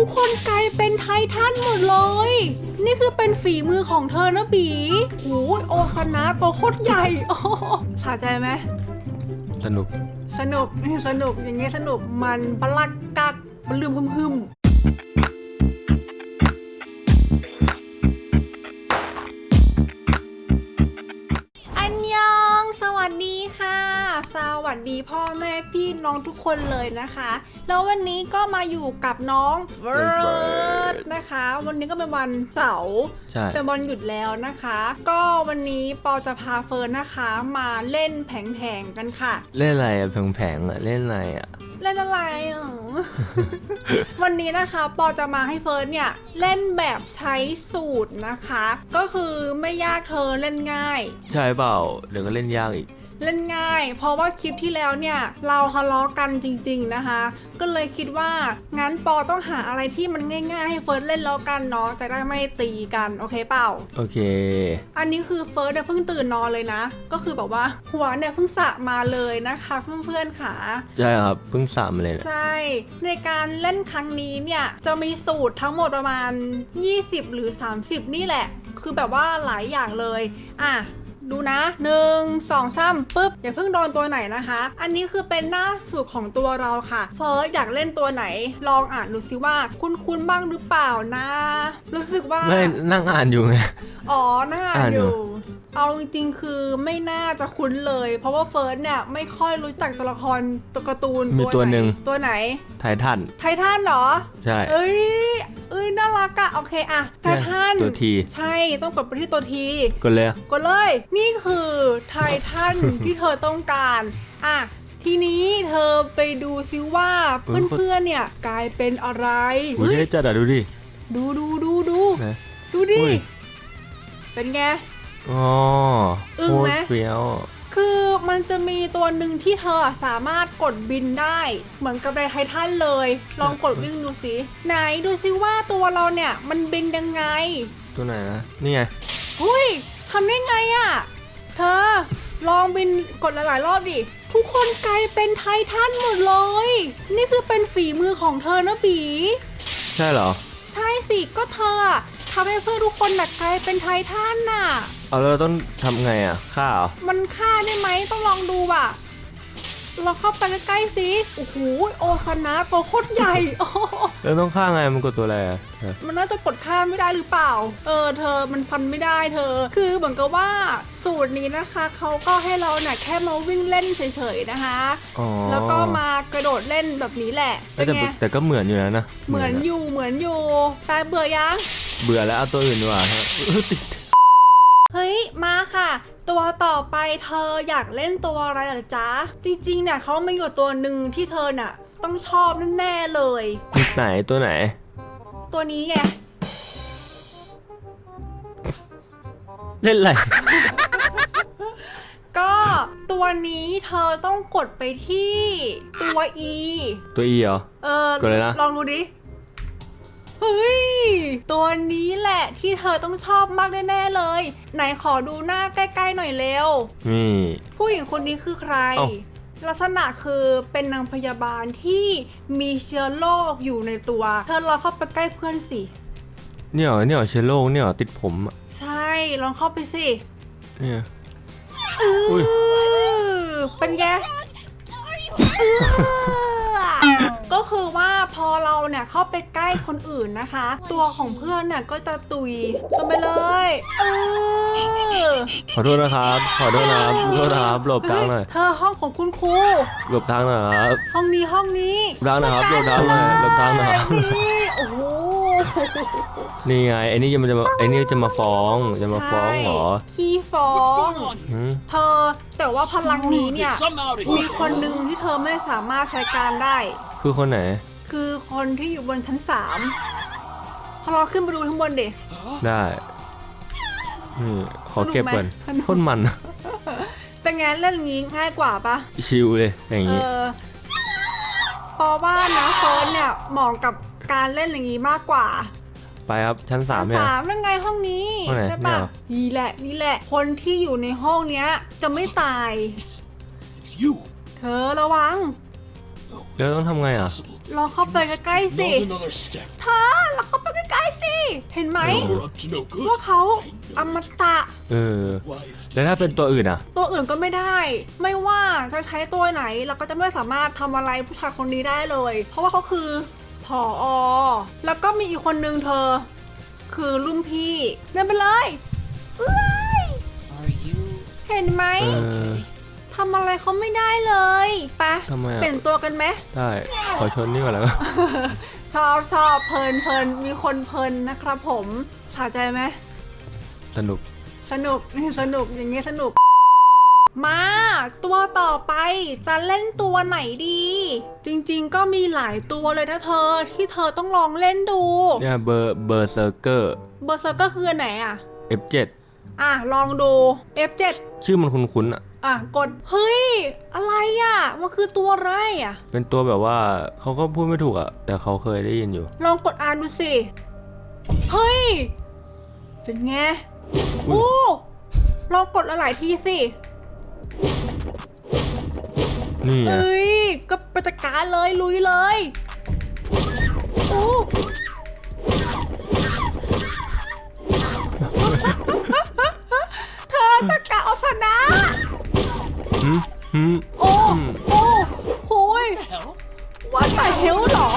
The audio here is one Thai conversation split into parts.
ทุกคนกลายเป็นไททันหมดเลย นี่คือเป็นฝีมือของเธอนะบีโอ้ยโอคานะตัวโคตรใหญ่โอ้โหสะใจไหม สนุก สนุก สนุก อย่างเงี้ยสนุก มันปลักกักมันลืมหึม วัสดีพ่อแม่พี่น้องทุกคนเลยนะคะ แล้ววันนี้ก็มาอยู่กับน้องเฟิร์สนะคะ วันนี้ก็เป็นวันเสาร์ใช่เป็นวันหยุดแล้วนะคะ ก็วันนี้ปอจะพาเฟิร์นนะคะ มาเล่นแผงๆกันค่ะ เล่นอะไรอะแผงๆอะเล่นอะไรอะเล่นอะไรอะวันนี้นะคะปอจะมาให้เฟิร์สเนี่ยเล่นแบบใช้สูตรนะคะ ก็คือไม่ยากเธอเล่นง่าย ใช่เปล่าเดี๋ยวก็เล่นยากอีก เล่นง่าย เพราะว่าคลิปที่แล้วเนี่ยเราทะเลาะกันจริง ๆนะคะ ก็เลยคิดว่างั้นปอต้องหาอะไรที่มันง่ายๆให้เฟิร์สเล่นแล้วกันเนาะจะได้ไม่ตีกันโอเคเปล่า โอเค อันนี้คือเฟิร์สเนี่ยเพิ่งตื่นนอนเลยนะ ก็คือแบบว่าหัวเนี่ยเพิ่งสระมาเลยนะคะเพื่อนๆค่ะใช่ครับเพิ่งสามมาเลยนะใช่ ในการเล่นครั้งนี้เนี่ยจะมีสูตรทั้งหมดประมาณ 20 หรือ 30 นี่แหละ คือแบบว่าหลายอย่างเลย อะ ดูนะ 1 2 3ปุ๊บ อย่าเพิ่งโดนตัวไหนนะคะ อันนี้คือเป็นหน้าสูตรของตัวเราค่ะ เฟิร์สอยากเล่นตัวไหน ลองอ่านดูซิว่า คุ้นๆบ้างหรือเปล่านะ รู้สึกว่า ไม่นั่งอ่านอยู่ไง อ๋อน่าอ่านออยู่ยู่เอาจริงๆคือไม่น่าจะคุ้นเลย เพราะว่าเฟิร์สเนี่ยไม่ค่อยรู้จักตัวละครตัวการ์ตูนมีตัวหนึ่งไตัวไหนไททัน ไททันเหรอ ใช่ เอ้ย เอ้ย น่ารักอะโอเคอะไททันตัวทีใช่ ต้องกดไปที่ตัวทีก็เลย กดเลย นี่คือไททันที่เธอต้องการ อะทีนี้เธอไปดูซิว่าเพื่อนๆเนี่ยกลายเป็นอะไรอุ้ยเฮ้ยได้จัดอะดูดิ ดูดูดูดูนะดูดิอุ้ยเป็นไง อ๋อ อึ้โคงไหมตรเฟี้ยว คือมันจะมีตัวหนึ่งที่เธอสามารถกดบินได้ เหมือนกับในไททันเลย ลองกดวิ่งดูสิไหนดูซิว่าตัวเราเนี่ยมันบินยังไงตัวไหนนะนี่ไงหุ้ยทำได้ไงอะ่ะ เธอ ลองบินกดหลายๆรอบดิ ทุกคนกลายเป็นไททันหมดเลย นี่คือเป็นฝีมือของเธอนะบี ใช่เหรอ ใช่สิก็เธออะ ทำให้เพื่อนทุกคนน่ะกลายเป็นไททันน่ะ เอาแล้วเราต้องทำไงอะฆ่าเหรอมันฆ่าได้ไหมต้องลองดูว่ะลองเข้าไปใกล้ๆสิ โอ้โหโอคานะตัวโคตรใหญ่โอ้โหแล้วต้องฆ่าไงมันกดตัวอะไรอะเออมันน่าจะกดข้ามไม่ได้หรือเปล่า เออเธอมันฟันไม่ได้เธอ คือเหมือนกับว่าสูตรนี้นะคะเขาก็ให้เราเนี่ยแค่มาวิ่งเล่นเฉยๆนะคะ อ๋อแล้วก็มากระโดดเล่นแบบนี้แหละ เอ้เป็ยนแต่ไง แต่ก็เหมือนอยู่แล้วนะเหมือนะอยู่เหมือนอยู่แต่เบื่อยัง เบื่อแล้วเอาตัวอื่นดีกว่าฮะติดเฮ้ย มาค่ะ ตัวต่อไปเธออยากเล่นตัวอะไรเหรอจ๊ะ จริงๆเนี่ยเขาไม่อยู่ตัวหนึ่งที่เธอน่ะ ต้องชอบแน่ๆเลย ไหนตัวไหน ตัวนี้ไง เล่นอะไร ก็ตัวนี้เธอต้องกดไปที่ตัว E ตัวอีเหรอ เออกดเลยนะ ลองดูดิ เฮ้ย ตัวนี้แหละที่เธอต้องชอบมากแน่ๆเลย ไหนขอดูหน้าใกล้ๆหน่อยเร็ว นี่ ผู้หญิงคนนี้คือใคร เอ้า ลักษณะคือเป็นนางพยาบาลที่มีเชื้อโรคอยู่ในตัว เธอลองเข้าไปใกล้เพื่อนสิ เนี่ยเหรอเนี่ยเหรอเชลโลเนี่ยเหรอติดผมอะใช่ ลองเข้าไปสิเนี่ย เอออุ้ยเป็นไงเออก็คือว่าพ อเราเนี่ยเข้าไปใกล้คนอื่นนะคะ ตัวของเพื่อนเนี่ยก็จะตุยจนไปเลยเออขอโทษนะครับ ขอโทษนะครับขอโทษนะครับหลบทางหน่อยเธอห้องของคุณครูหลบทางหน่อยครับห้องนี้ห้องนี้หลบทางหน่อยครับหลบทางหน่อยหลบทางหน่อยครับนี่โอ้โหนี่ไงไอ้นี่จะมาจะมาไอ้นี่จะมาฟ้องจะมาฟ้องเหรอใช่ขี้ฟ้อง หืมเธอแต่ว่าพลังนี้เนี่ย Get some out of มี here. คนหนึ่งที่เธอไม่สามารถใช้การได้ คือคนไหน คือคนที่อยู่บนชั้นสามพอเราขึ้นไปดูข้างบนเด็ได้นี่ขอเก็บก่อนสนุกไหมโคนมัน เป็นไงเล่นงี้ง่ายกว่าปะชิลเลยอย่างเองี้อปอว่านะเฟิร์นเนี่ยเหมาะกับการเล่นอย่างนี้มากกว่า ไปครับชั้นสามเนี่ยสามนั่นไงห้องนี้ห้องไหนใช่เนี่ปะยเหรอนี่แหละนี่แหละ คนที่อยู่ในห้องเนี้ยจะไม่ตาย It's you. เธอระวัง แล้วต้องทำไงอะ Possible. ลองเข้าไปใกล้ๆสิ Not another step. เธอลองเข้าไปใกล้ๆสิ เห็นไหม You're up to no ว่า good. เขาอมตะ เออ Wise แล้วถ้าเป็นตัวอื่นอะ ตัวอื่นก็ไม่ได้ ไม่ว่าจะใช้ตัวไหนเราก็จะไม่สามารถทำอะไรผู้ชายคนนี้ได้เลย เพราะว่าเขาคือผออแล้วก็มีอีกคนนึงเธอ คือรุ่นพี่เดินไปเลยเอ้ย Are you เห็นไหม เออ ทำอะไรเขาไม่ได้เลยไปะทำไมอะ เปลี่ยนตัวกันไหม ได้ ขอชนนี่ก่อนแล้วก็ ชอบชอบเพลินเพลินมีคนเพลินนะครับผมสะใจไหม สนุก สนุก สนุกอย่างเงี้ยสนุก มาตัวต่อไปจะเล่นตัวไหนดี จริงๆก็มีหลายตัวเลยนะเธอที่เธอต้องลองเล่นดูเนี่ยเบอร์เบอร์เซอร์เกอร์ เบอร์เซอร์ก็คืออันไหนอะ F7 อะลองดู F7 ชื่อมันคุ้นๆอะ อะกดเฮ้ย อะไรอะมันคือตัวอะไรอะ เป็นตัวแบบว่าเขาก็พูดไม่ถูกอะแต่เขาเคยได้ยินอยู่ ลองกดอ่านดูสิ เฮ้ย เป็นไงอุ๊ยโอ้ลองกดหลายๆทีสิ นี่ไงเอ้ย ก็ไปจัดการเลยลุยเลย โอ้เธอจัดการเอาชนะ หืมหืมโอ้โอ้โหย hell? ว่าแต่เฮลเหรอ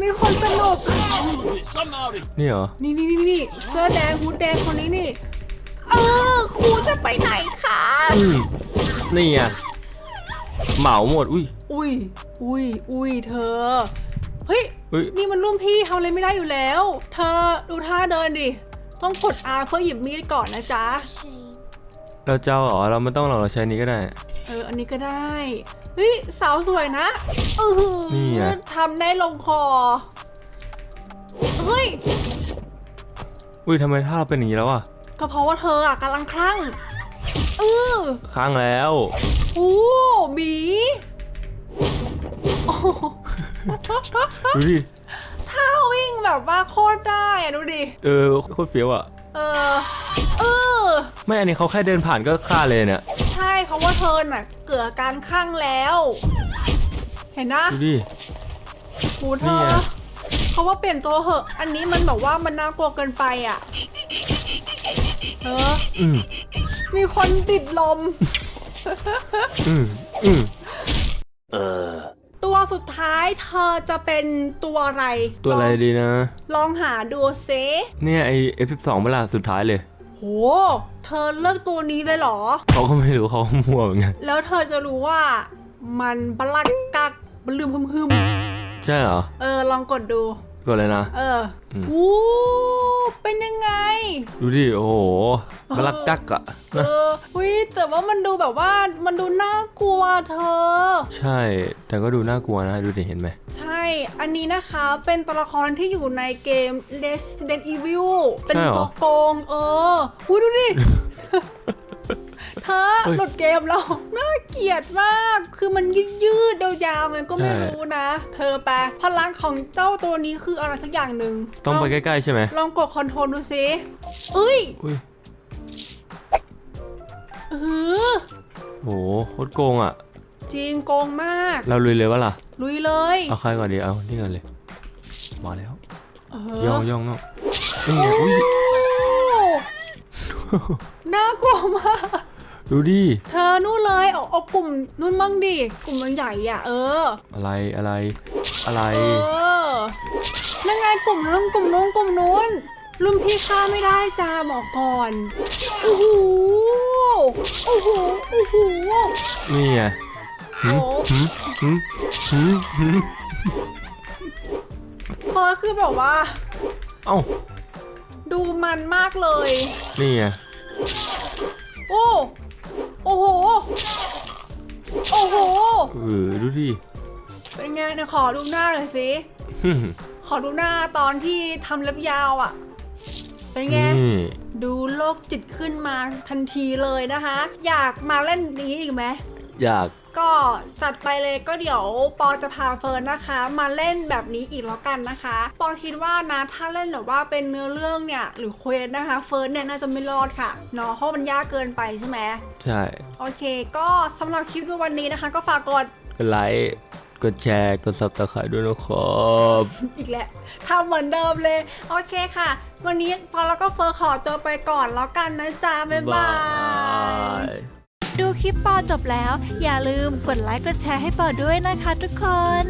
มีคนสนุก All of this. I'm out of นี่เหรอ นี่นี่นี่นี่เสื้อแดงฮูดแดงคนนี้นี่ เออครูจะไปไหนคะอืมนี่ไงเหมาหมด อุ้ย อุ้ย อุ้ย อุ้ยเธอ เฮ้ย เฮ้ย นี่มันรุ่นพี่ทำอะไรไม่ได้อยู่แล้ว เธอดูท่าเดินดิ ต้องกด R เพื่อหยิบมีดก่อนนะจ๊ะ เราเจ้าเหรอเราไม่ต้องหรอกเราใช้นี้ก็ได้ เออ อันนี้ก็ได้ เฮ้ย สาวสวยนะเออนี่ไงทำได้ลงคอ เฮ้ย อุ้ยทำไมท่าเป็นอย่างนี้แล้วอะก็เพราะว่าเธออะกำลังคลั่งเออค้างแล้ว โอ้หมีโอ้โหดูดิท่าวิ่งแบบว่าโคตรได้อะดูดิ เออโคตรเฟี้ยวอะ เออ เออ ไม่อันนี้เขาแค่เดินผ่านก็ฆ่าเลยเนี่ยใช่เพราะว่าเธอน่ะ เกิดอาการคลั่งแล้ว เห็นนะดูดิ หูเธนี่อไง เขาว่าเปลี่ยนตัวเหอะ อันนี้มันแบบว่ามันน่ากลัวเกินไปอะเอออืมมีคนติดลม อืมอืม ตัวสุดท้ายเธอจะเป็นตัวอะไรตัวอะไรลองดีนะ ลองหาดูเซเนี่ยไอ F12 เวลาสุดท้ายเลย โห เธอเลือกตัวนี้เลยเหรอ เขาก็ไม่รู้เขามั่วเหมือนกันแล้วเธอจะรู้ว่ามันบลักกักบลืมพึมพึมใช่เหรอเออ ลองกดดู กดเลยนะ เอออมอู้เป็นยังไง ดูดิ โอ้โหบลักกักอะเออวิแต่ว่ามันดูแบบว่ามันดูน่ากลัวเธอ ใช่ แต่ก็ดูน่ากลัวนะ ดูดิ เห็นไหม ใช่ อันนี้นะคะเป็นตัวละครที่อยู่ในเกม Resident Evil เป็นใช่เหรอ ตัวโกงเอออุ้ยดูดิ เธอเฮ้ยหลุดเกมแล้ว น่าเกลียดมาก คือมันยืดยืดๆยาวๆมันก็ไม่ใช่รู้นะ เธอไปพลังของเจ้าตัวนี้คืออะไรสักอย่างหนึ่งต้องไปลใกล้ๆใช่ไหมลองกดคอนโทรลดูสิ เอ้ยอุ้ยเออโหโคตรโกงอะจริงโกงมาก เราลุยเลยวะล่ะ ลุยเลย เอาใครก่อนดีเอานี่ก่อนเลย มาแล้ว เออย่องย่องย่องนี่ไงอุ้ยโอ้น่ากลัวมาก ดูดิ เธอนู่นเลยเอาเอากลุ่มนู่นมั่งดิ กลุ่มมันใหญ่อะ เออ อะไรอะไรอะไร เออนั่นไงกลุ่มนู้นกลุ่มนู้นกลุ่มนู้น รุ่นพี่ฆ่าไม่ได้จ้าบอกก่อนโอ้โหโอ้โหโอ้โหนี่ไงหืมหืมหืมหืมหืมเฟิร์สคือแบบว่า เอ้า ดูมันมากเลย นี่ไงโอ้โอ้โห โอ้โห เออดูดิ เป็นไงเนะขอดูหน้าหน่อยสิหึ่มขอดูหน้าตอนที่ทำเล็บยาวอะ่ะ เป็นไง นี่ดูโรคจิตขึ้นมาทันทีเลยนะคะ อยากมาเล่นนี้อีกไหม อยาก ก็จัดไปเลยก็เดี๋ยวปอจะพาเฟิร์นนะคะ มาเล่นแบบนี้อีกแล้วกันนะคะ ปอคิดว่านะถ้าเล่นแบบว่าเป็นเนื้อเรื่องเนี่ย หรือเควสนะคะ เฟิร์นเนี่ยน่าจะไม่รอดค่ะเนาะเพราะมันยากเกินไปใช่ไหมใช่ โอเค ก็สำหรับคลิปในวันนี้นะคะ ก็ฝากกดกดไลค์ กดกดแชร์ กดซับสไครต์ด้วยนะครับอีกแล้วทำเหมือนเดิมเลย โอเคค่ะ วันนี้พอแล้วก็เฟอร์ขอตัวไปก่อนแล้วกันนะจ๊ะ บ๊ายบายดูคลิปปอจบแล้ว อย่าลืมกดไลค์กดแชร์ให้ปอด้วยนะคะทุกคน